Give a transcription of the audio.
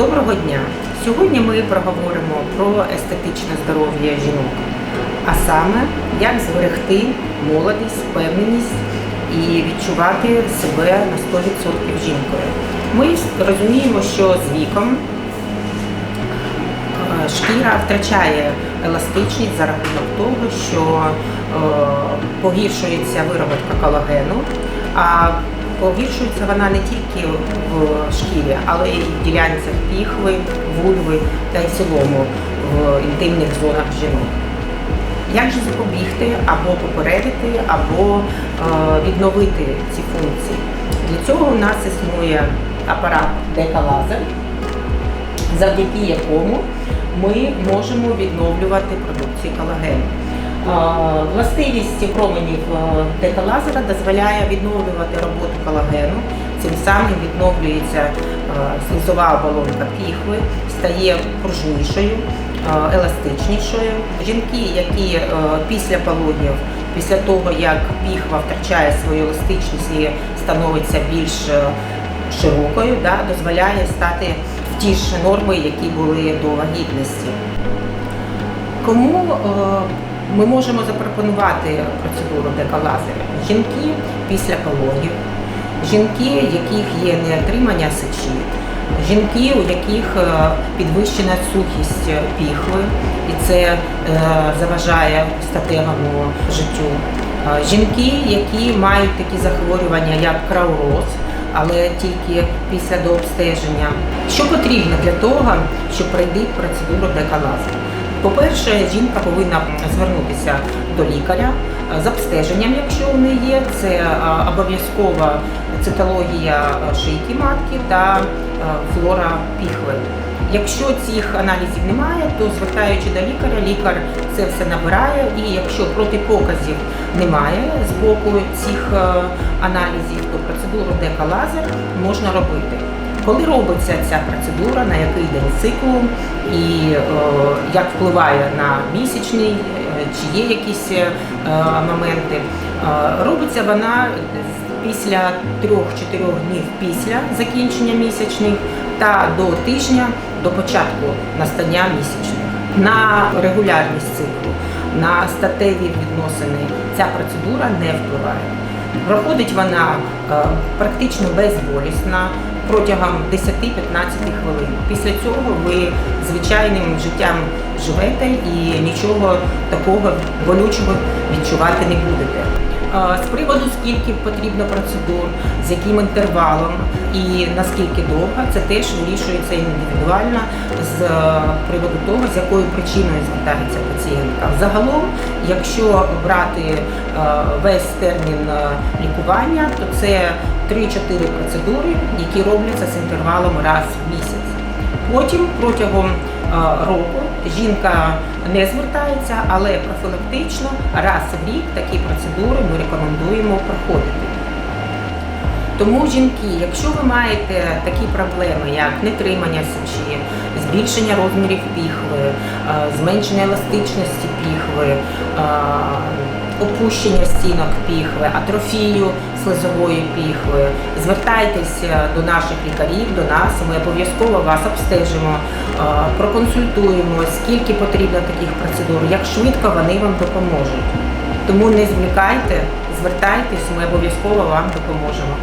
Доброго дня! Сьогодні ми проговоримо про естетичне здоров'я жінок, а саме як зберегти молодість, впевненість і відчувати себе на 100% жінкою. Ми розуміємо, що з віком е, шкіра втрачає еластичність за рахунок того, що е, погіршується виробітка колагену, а погіршується вона не тільки в шкірі, але й в ділянцях піхви, вульви та й в цілому в інтимних зонах жінок. Як же запобігти або попередити, або е, відновити ці функції? Для цього у нас існує апарат декалазер, завдяки якому ми можемо відновлювати продукцію колагену. Е, Властивість променів декалазера дозволяє відновлювати роботу колагену, цим самим відновлюється е, слизова оболонка піхви, стає пружнішою, е, еластичнішою. Жінки, які після пологів, після того як піхва втрачає свою еластичність і становиться більш широкою, да, дозволяє стати в ті ж норми, які були до вагітності. Кому ми можемо запропонувати процедуру декалазера? Жінки після пологів, жінки, яких є неотримання сечі, жінки, у яких е, підвищена сухість піхви, і це е, заважає статевому життю. Е, Жінки, які мають такі захворювання, як крауроз, але тільки після дообстеження. Що потрібно для того, щоб пройти процедуру декалазера? По-перше, жінка повинна звернутися до лікаря е, з обстеженням, якщо у неї є. Це е, обов'язкова цитологія шийки матки та е, флора піхви. Якщо цих аналізів немає, то звертаючи до лікаря, лікар це все набирає, і якщо протипоказів немає з боку цих аналізів, то процедуру декалазер можна робити. Коли робиться ця процедура, на який день циклу і е, як впливає на місячний, е, чи є якісь е, моменти, робиться вона після 3-4 днів після закінчення місячних та до тижня до початку настання місячних. На регулярність циклу, на статеві відносини ця процедура не впливає. Проходить вона практично безболісна протягом 10-15 хвилин. Після цього ви звичайним життям живете і нічого такого болючого відчувати не будете. З приводу скільки потрібно процедур, з яким інтервалом і наскільки довго, це теж вирішується індивідуально з е, приводу того, з якою причиною звертається пацієнтка. Загалом, якщо брати е, весь термін е, лікування, то це 3-4 процедури, які робляться з інтервалом раз в місяць. Потім протягом е, року жінка не звертається, але профілактично раз в рік такі процедури ми рекомендуємо проходити. Тому жінки, якщо ви маєте такі проблеми, як нетримання сечі, збільшення розмірів піхви, е, зменшення еластичності піхви, е, опущення стінок піхви, атрофію слизової піхви, звертайтеся до наших лікарів, до нас. Ми обов'язково вас обстежимо, е, проконсультуємо, скільки потрібно таких процедур, як швидко вони вам допоможуть. Тому не звлікайте, звертайтесь, ми обов'язково вам допоможемо.